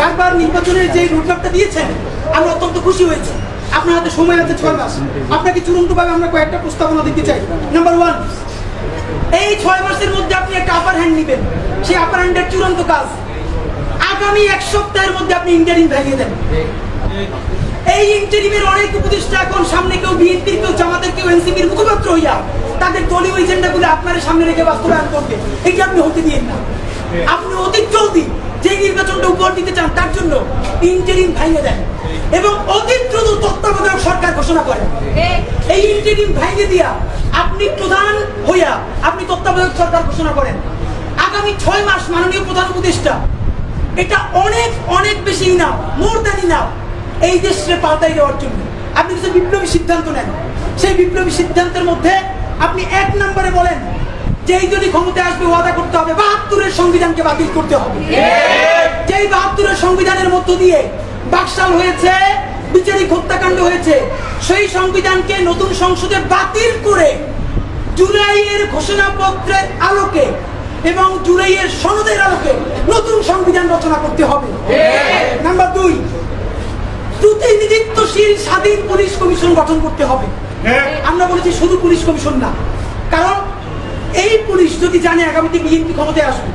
বারবার নির্বাচনের যে রোডম্যাপটা দিয়েছেন, আমরা অত্যন্ত খুশি হয়েছি। আপনার হাতে সময় আছে ছয় মাস। আপনাকে চূড়ান্তভাবে আমরা কয়েকটা প্রস্তাবনা দিতে চাই। নাম্বার ওয়ান এই ছয় মাসের মধ্যে আপনি একটা আপার হ্যান্ড নেবেন। সেই আপার হ্যান্ডের চূড়ান্ত কাজ আগামী এক সপ্তাহের মধ্যে আপনি ইন্টারিম ভেঙে দেন। এই ইন্টারিমের অনেক উপদেষ্টা এখন সামনে কেউ বিএনপির, কেউ জামাতের, কেউ এনসিপির মুখপাত্র হইয়া তাদের দলীয় এজেন্ডাগুলো আপনার সামনে রেখে বাস্তবায়ন করবে। এটা আপনি হতে দিন না। আপনি অতি জলদি যে নির্বাচনটা উপহার দিতে চান, তার জন্য ইন্টারিম ভাঙিয়ে দেন এবং অতি দ্রুত তত্ত্বাবধায়ক সরকার ঘোষণা করেন। এই ইন্টারিম ভাঙিয়ে দিয়া আপনি প্রধান হইয়া আপনি তত্ত্বাবধায়ক সরকার ঘোষণা করেন। আগামী ছয় মাস মাননীয় প্রধান উপদেষ্টা, এটা অনেক অনেক বেশি ইনাম মোর দ্যান ইনাম এই দেশে পাল্টাই দেওয়ার জন্য। আপনি কিছু বিপ্লবী সিদ্ধান্ত নেন। সেই বিপ্লবী সিদ্ধান্তের মধ্যে আপনি এক নম্বরে বলেন যে এই যদি ক্ষমতায় আসবে ওয়াদা করতে হবে। বাহাত্তরের সংবিধানকে বাতিল করতে হবে। যেই বাহাত্তরের সংবিধানের মধ্য দিয়ে বাকশাল হয়েছে বিচারিক হত্যাকাণ্ড হয়েছে সেই সংবিধানকে নতুন সংসদে বাতিল করে জুলাইয়ের ঘোষণাপত্রের আলোকে এবং জুলাইয়ের সনদের আলোকে নতুন সংবিধান রচনা করতে হবে। নাম্বার দুই প্রতিনিধিত্বশীল স্বাধীন পুলিশ কমিশন গঠন করতে হবে। আমরা বলেছি শুধু পুলিশ কমিশন না কারণ এই পুলিশ যদি জানে আগামীতে বিএনপি ক্ষমতায় আসবে,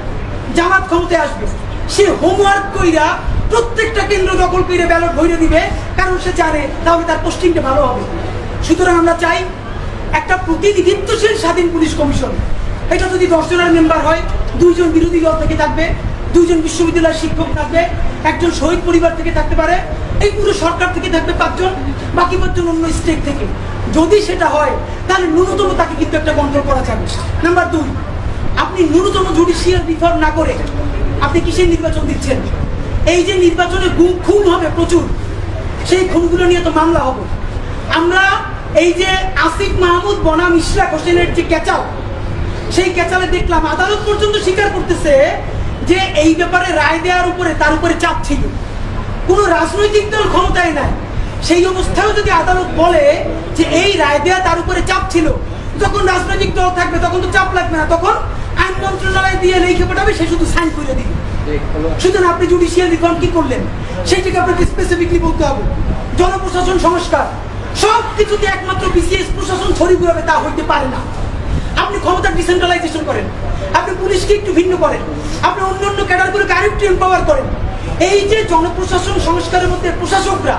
জামাত ক্ষমতায় আসবে, সে হোমওয়ার্ক কইরা প্রত্যেকটা কেন্দ্র দখল করে ব্যালট ভরে দিবে, কারণ সে জানে তাহলে তার পোস্টিংটা ভালো হবে। সুতরাং আমরা চাই একটা প্রতিনিধিত্বশীল স্বাধীন পুলিশ কমিশন। এটা যদি দশ জনের মেম্বার হয়, দুইজন বিরোধী দল থেকে থাকবে, দুইজন বিশ্ববিদ্যালয়ের শিক্ষক থাকবে, একজন শহীদ পরিবার থেকে থাকতে পারে, এই পুরো সরকার থেকে থাকবে পাঁচজন। বাকি পাঁচজন অন্য স্টেট থেকে। যদি সেটা হয়, তাহলে ন্যূনতম তাকে কিন্তু একটা কন্ট্রোল করা যাবে। নাম্বার দুই, আপনি ন্যূনতম জুডিশিয়াল রিফর্ম না করে আপনি কিসের নির্বাচন দিচ্ছেন? এই যে নির্বাচনে গুম খুন হবে প্রচুর, সেই খুনগুলো নিয়ে তো মামলা হবে। আমরা এই যে আসিফ মাহমুদ বনাম ইশরাক হোসেনের যে ক্যাচাল, সেই ক্যাচালে দেখলাম আদালত পর্যন্ত স্বীকার করতেছে যে এই ব্যাপারে রায় দেওয়ার উপরে তার উপরে চাপ ছিল। কোনো রাজনৈতিক দল ক্ষমতায় নাই। সেই অবস্থায়ও যদি আদালত বলে যে এই রায় দেওয়া তার উপরে চাপ ছিল, যখন রাজনৈতিক দল থাকবে তখন তো চাপ লাগবে না, তখন আইন মন্ত্রণালয় দিয়ে লিখে পাঠাবে, সে শুধু সাইন করে দিবে। সুতরাং আপনি জুডিশিয়াল রিফর্ম কি করলেন? আপনাকে স্পেসিফিকলি বলতে হবে। জনপ্রশাসন সংস্কার। সব কিছুতে একমাত্র বিসিএস প্রশাসন ছড়ি ঘুরাবে তা হইতে পারে না। আপনি ক্ষমতা ডিসেন্ট্রালাইজেশন করেন। আপনি পুলিশকে একটু ভিন্ন করেন। আপনি অন্য অন্য ক্যাডারগুলোকে আরেকটু এম্পাওয়ার করেন। এই যে জনপ্রশাসন সংস্কারের মধ্যে প্রশাসকরা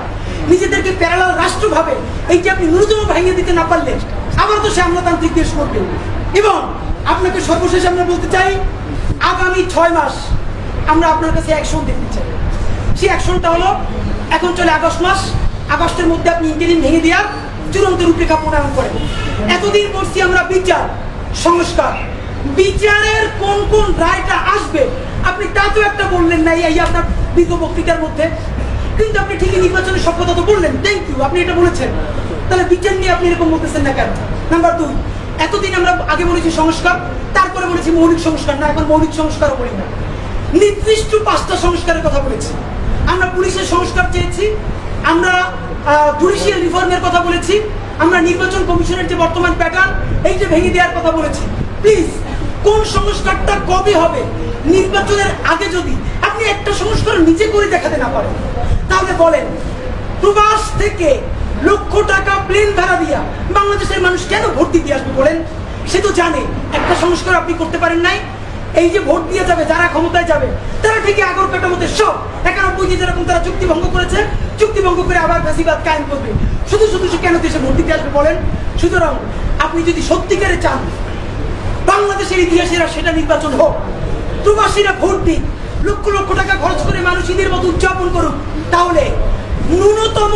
নিজেদেরকে প্যারালাল রাষ্ট্র ভাবে এই যে আপনি ন্যূনতম ভাঙিয়ে দিতে না পারলেন আবার তো সে আমলাতান্ত্রিক দেশ করবে। এবং আপনাকে সর্বশেষ আমরা বলতে চাই, আগামী ছয় মাস আমরা আপনার কাছে অ্যাকশন দেখতে চাই। সেই অ্যাকশনটা হলো, এখন চলে আগস্ট মাস, আগস্টের মধ্যে আপনি ইন্টারিম ভেঙে দেওয়ার চূড়ান্ত রূপরেখা প্রণয়ন করেন। এতদিন বলছি আমরা বিচার, সংস্কার। বিচারের কোন কোন রায়টা আসবে, আপনি তা তো একটা বললেন না, এই আপনার বিজ্ঞ বক্তৃতার মধ্যে। কিন্তু আপনি ঠিকই নির্বাচনের সভ্যতা তো বললেন। থ্যাংক ইউ আপনি এটা বলেছেন। তাহলে বিচার নিয়ে আপনি এরকম বলতেছেন না কেন? নাম্বার দুই এতদিন আমরা আগে বলেছি সংস্কার, তারপরে বলেছি মৌলিক সংস্কার। না, এখন মৌলিক সংস্কারও বলি না। নির্দিষ্ট পাঁচটা সংস্কারের কথা বলেছি। আমরা পুলিশের সংস্কার চেয়েছি, আমরা জুডিশিয়াল রিফর্মের কথা বলেছি, আমরা নির্বাচন কমিশনের যে বর্তমান প্যাটার্ন এই যে ভেঙে দেওয়ার কথা বলেছি। প্লিজ কোন সংস্কারটা কবে হবে? নির্বাচনের আগে যদি আপনি একটা সংস্কার নিজে করে দেখাতে না পারেন তাহলে বলেন প্রবাস থেকে লক্ষ টাকা প্লেন ভাড়া দিয়া বাংলাদেশের মানুষ কেন ভোট দিতে আসবে বলেন? সে তো জানে, একটা সংস্কার আপনি করতে পারেন নাই। এই যে ভোট দিয়ে যাবে, যারা ক্ষমতায় যাবে, তারা ঠিকই আগর কাটামতে সব একানব্বই যেরকম তারা চুক্তি ভঙ্গ করেছে, চুক্তি ভঙ্গ করে আবার ফ্যাসিবাদ কায়েম করবে। শুধু শুধু কেন দেশে ভোট দিতে আসবে বলেন? সুতরাং আপনি যদি সত্যিকারে চান, বাংলাদেশের ইতিহাসেরা সেটা নির্বাচন হোক, প্রবাসীরা ভোট দিক। লক্ষ লক্ষ টাকা খরচ করে মানুষ ঈদের মতো উদযাপন করুক তাহলে ন্যূনতম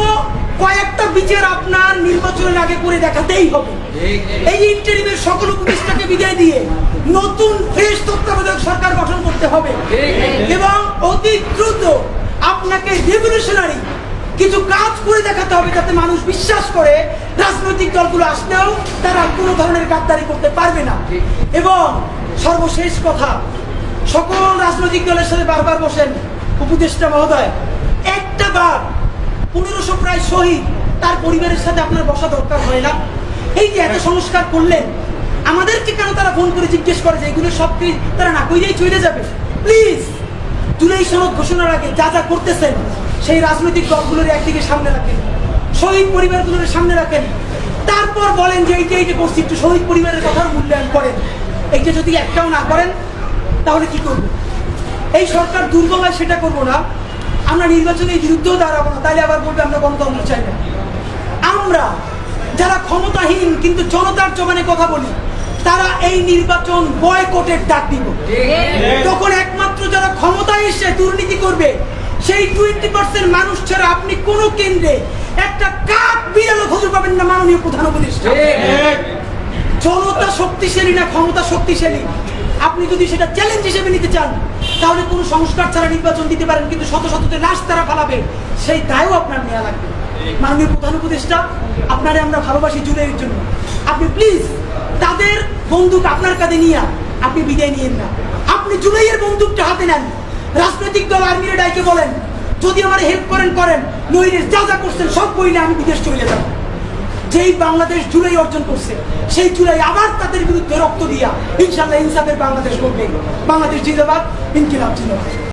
কয়েকটা বিচার আপনার নির্বাচনের আগে করে দেখাতেই হবে। এই ইন্টারিমের সকল উপদেষ্টাকে বিদায় দিয়ে নতুন ফ্রেশ তত্ত্বাবধায়ক সরকার গঠন করতে হবে। এবং অতি দ্রুত আপনাকে রেভলিউশনারি কিছু কাজ করে দেখাতে হবে যাতে মানুষ বিশ্বাস করে রাজনৈতিক দলগুলো আসলেও তারা কোনো ধরনের গাদ্দারি করতে পারবে না। এবং সর্বশেষ কথা সকল রাজনৈতিক দলের সাথে বারবার বসেন উপদেষ্টা মহোদয়। একটা বার পনেরোশো প্রায় শহীদ তার পরিবারের সাথে আপনার বসা দরকার হয় না? এই যে এত সংস্কার করলেন, আমাদেরকে কেন তারা ফোন করে জিজ্ঞেস করে যে এগুলো সব কি তারা না কইলেই চলে যাবে? প্লিজ, জুলাই সনদ ঘোষণার আগে যা যা করতেছেন, সেই রাজনৈতিক দলগুলোর একদিকে সামনে রাখেন, শহীদ পরিবারগুলোর সামনে রাখেন। তারপর বলেন যে এইটা এইটা করছি, একটু শহীদ পরিবারের কথার মূল্যায়ন করেন। এইটা যদি একটাও না করেন তাহলে কি করব? এই সরকার দুর্বল হয় সেটা করব না। আমরা নির্বাচনের বিরুদ্ধেও দাঁড়াবো না তাহলে আবার বলবে আমরা গণতন্ত্র চাই না। আমরা যারা ক্ষমতাহীন কিন্তু জনতার জমানে কথা বলি তারা এই নির্বাচন বয়কটের ডাক দিব। তখন একমাত্র যারা ক্ষমতায় এসে দুর্নীতি করবে সেই টোয়েন্টি পার্সেন্ট মানুষ ছাড়া আপনি কোনো কেন্দ্রে একটা কাক বিড়ালও খুঁজে পাবেন না মাননীয় প্রধান উপদেষ্টা। জনতা শক্তিশালী না ক্ষমতা শক্তিশালী? আপনি যদি সেটা চ্যালেঞ্জ হিসেবে নিতে চান, তাহলে কোনো সংস্কার ছাড়া নির্বাচন দিতে পারেন, কিন্তু শত শততে লাশ তারা ফালাবে, সেই দায়ও আপনার নেওয়া লাগবে। মাননীয় প্রধান উপদেষ্টা, আপনারে আমরা ভালোবাসি জুলাইয়ের জন্য। আপনি প্লিজ তাদের বন্দুক আপনার কাঁধে নিয়ে আপনি বিদায় নিয়েন না। আপনি জুলাইয়ের বন্দুকটা হাতে নেন। রাজনৈতিক দল আর্মিরা ডাইকে বলেন, যদি আমার হেল্প করেন করেন। নইলে যা যা করছেন সব বইলে আমি বিদেশ চলে যাব। যেই বাংলাদেশ জুলাই অর্জন করছে, সেই জুলাই আবার তাদের বিরুদ্ধে রক্ত দিয়া ইনশাল্লাহ ইনসাফের বাংলাদেশ করবে বাংলাদেশ জিন্দাবাদ, ইনকিলাব জিন্দাবাদ।